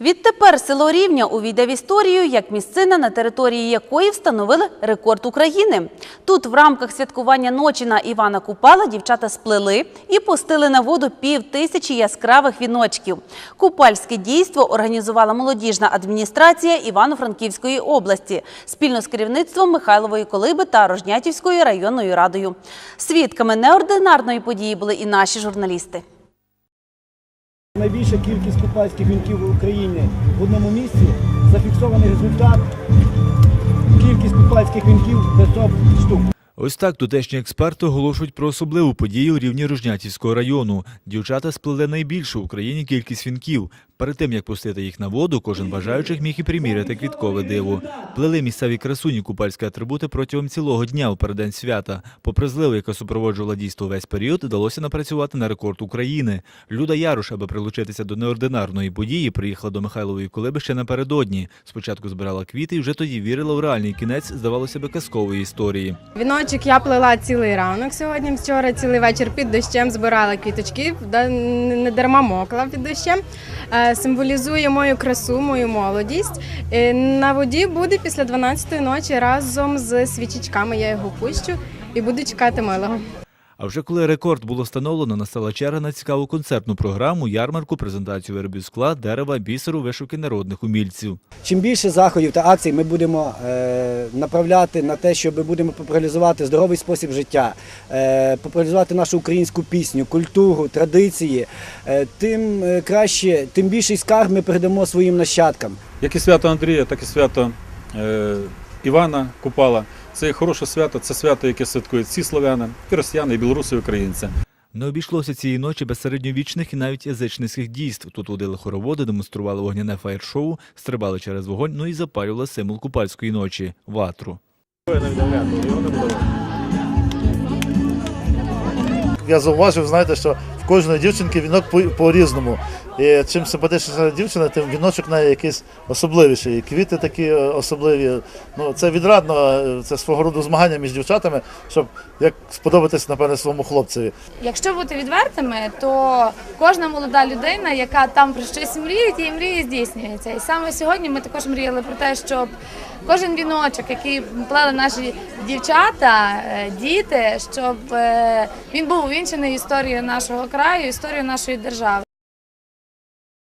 Відтепер село Рівня увійде в історію як місцина, на території якої встановили рекорд України. Тут в рамках святкування ночі на Івана Купала дівчата сплели і пустили на воду пів тисячі яскравих віночків. Купальське дійство організувала молодіжна адміністрація Івано-Франківської області спільно з керівництвом Михайлової Колиби та Рожнятівською районною радою. Свідками неординарної події були і наші журналісти. Найбільша кількість купальських вінків в Україні в одному місці зафіксований результат. Кількість купальських вінків 500 штук. Ось так тутешні експерти оголошують про особливу подію у рівні Рожнятівського району. Дівчата сплели найбільшу в Україні кількість вінків. Перед тим, як пустити їх на воду, кожен бажаючих міг і приміряти квіткове диво. Плели місцеві красуні купальські атрибути протягом цілого дня у переддень свята. Попри зливу, яка супроводжувала дійство весь період, вдалося напрацювати на рекорд України. Люда Яруш, аби прилучитися до неординарної події, приїхала до Михайлової Кулиби ще напередодні. Спочатку збирала квіти і вже тоді вірила в реальний кінець, здавалося би, казкової історії. Віночок я плела цілий ранок сьогодні. Вчора цілий вечір під дощем збирала квіточки, не дарма мокла під дощем. Е, Символізує мою красу, мою молодість. Е, На воді буде після 12-ї ночі разом з свічечками. Я його пущу і буду чекати милого. А вже коли рекорд було встановлено, настала черга на цікаву концертну програму, ярмарку, презентацію виробів скла, дерева, бісеру, вишивки народних умільців. Чим більше заходів та акцій ми будемо е, направляти на те, щоб будемо популяризувати здоровий спосіб життя, е, популяризувати нашу українську пісню, культуру, традиції, е, тим е, краще, тим більший скарб ми передамо своїм нащадкам. Як і свято Андрія, так і свято е, Івана Купала. Це хороше свято, це свято, яке святкують всі слов'яни, і росіяни, і білоруси, і українці. Не обійшлося цієї ночі без середньовічних і навіть язичницьких дійств. Тут водили хороводи, демонстрували вогняне фаєр-шоу, стрибали через вогонь, ну і запалювали символ купальської ночі ватру. я зауважив, знаєте, що в кожної дівчинки вінок по- по-різному. І чим симпатичніша дівчина, тим віночок неї якийсь особливіший. І квіти такі е, особливі. Ну, це відрадно, е, це свого роду змагання між дівчатами, щоб як сподобатись, напевне, своєму хлопцеві. Якщо бути відвертими, то кожна молода людина, яка там про щось мріє, її мрії здійснюються. І саме сьогодні ми також мріяли про те, щоб кожен віночок, який плели наші дівчата, е, діти, щоб він був увінчений історією нашого краю, історією нашої держави.